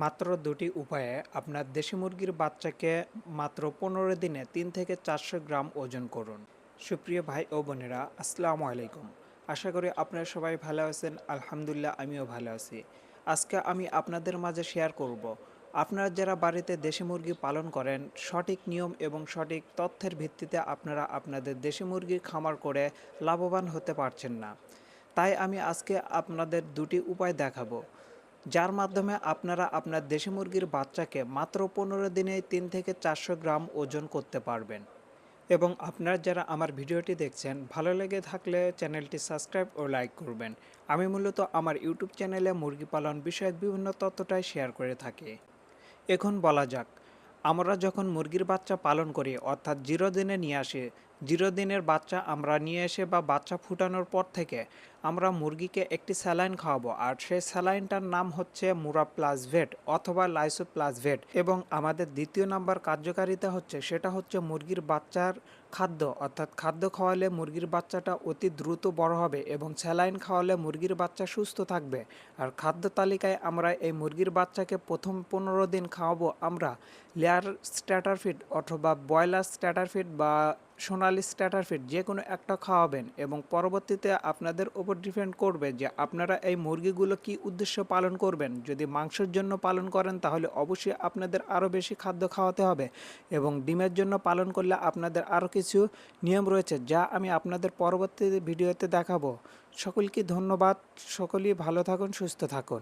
মাত্র দুটি উপায়ে আপনার দেশি মুরগির বাচ্চাকে মাত্র পনেরো দিনে তিন থেকে চারশো গ্রাম ওজন করুন। সুপ্রিয় ভাই ও বোনেরা, আসসালামু আলাইকুম। আশা করি আপনারা সবাই ভালো আছেন, আলহামদুলিল্লাহ আমিও ভালো আছি। আজকে আমি আপনাদের মাঝে শেয়ার করব। আপনারা যারা বাড়িতে দেশি মুরগি পালন করেন, সঠিক নিয়ম এবং সঠিক তথ্যের ভিত্তিতে আপনারা আপনাদের দেশি মুরগির খামার করে লাভবান হতে পারছেন না। তাই আমি আজকে আপনাদের দুটি উপায় দেখাবো। যার মাধ্যমে আপনারা আপনার দেশি মুরগির বাচ্চাকে মাত্র পনেরো দিনে তিন থেকে চারশো গ্রাম ওজন করতে পারবেন। এবং আপনারা যারা আমার ভিডিওটি দেখছেন, ভালো লেগে থাকলে চ্যানেলটি সাবস্ক্রাইব ও লাইক করবেন। আমি মূলত আমার ইউটিউব চ্যানেলে মুরগি পালন বিষয়ক বিভিন্ন তথ্যটাই শেয়ার করে থাকি। এখন বলা যাক, আমরা যখন মুরগির বাচ্চা পালন করি, অর্থাৎ জিরো দিনে নিয়ে আসি জিরো দিনের বাচ্চা আমরা নিয়ে এসে বা বাচ্চা ফুটানোর পর থেকে আমরা মুরগিকে একটি স্যালাইন খাওয়াবো। আর সেই স্যালাইনটার নাম হচ্ছে মুরা প্লাস ভেট অথবা লাইসো প্লাস ভেট এবং আমাদের দ্বিতীয় নাম্বার কার্যকারিতা হচ্ছে সেটা হচ্ছে মুরগির বাচ্চার খাদ্য। অর্থাৎ খাদ্য খাওয়ালে মুরগির বাচ্চাটা অতি দ্রুত বড় হবে এবং স্যালাইন খাওয়ালে মুরগির বাচ্চা সুস্থ থাকবে। আর খাদ্য তালিকায় আমরা এই মুরগির বাচ্চাকে প্রথম পনেরো দিন খাওয়াবো আমরা লেয়ার স্ট্যাটার ফিড অথবা ব্রয়লার স্ট্যাটার ফিড বা সোনালি স্ট্যাটার ফিড যে কোনো একটা খাওয়াবেন এবং পরবর্তীতে আপনাদের ওপর ডিপেন্ড করবে যে আপনারা এই মুরগিগুলো কি উদ্দেশ্য পালন করবেন। যদি মাংসের জন্য পালন করেন, তাহলে অবশ্যই আপনাদের আরও বেশি খাদ্য খাওয়াতে হবে এবং ডিমের জন্য পালন করলে আপনাদের আরও কিছু নিয়ম রয়েছে যা আমি আপনাদের পরবর্তী ভিডিওতে দেখাবো। সকলকে ধন্যবাদ। সকলেই ভালো থাকুন, সুস্থ থাকুন।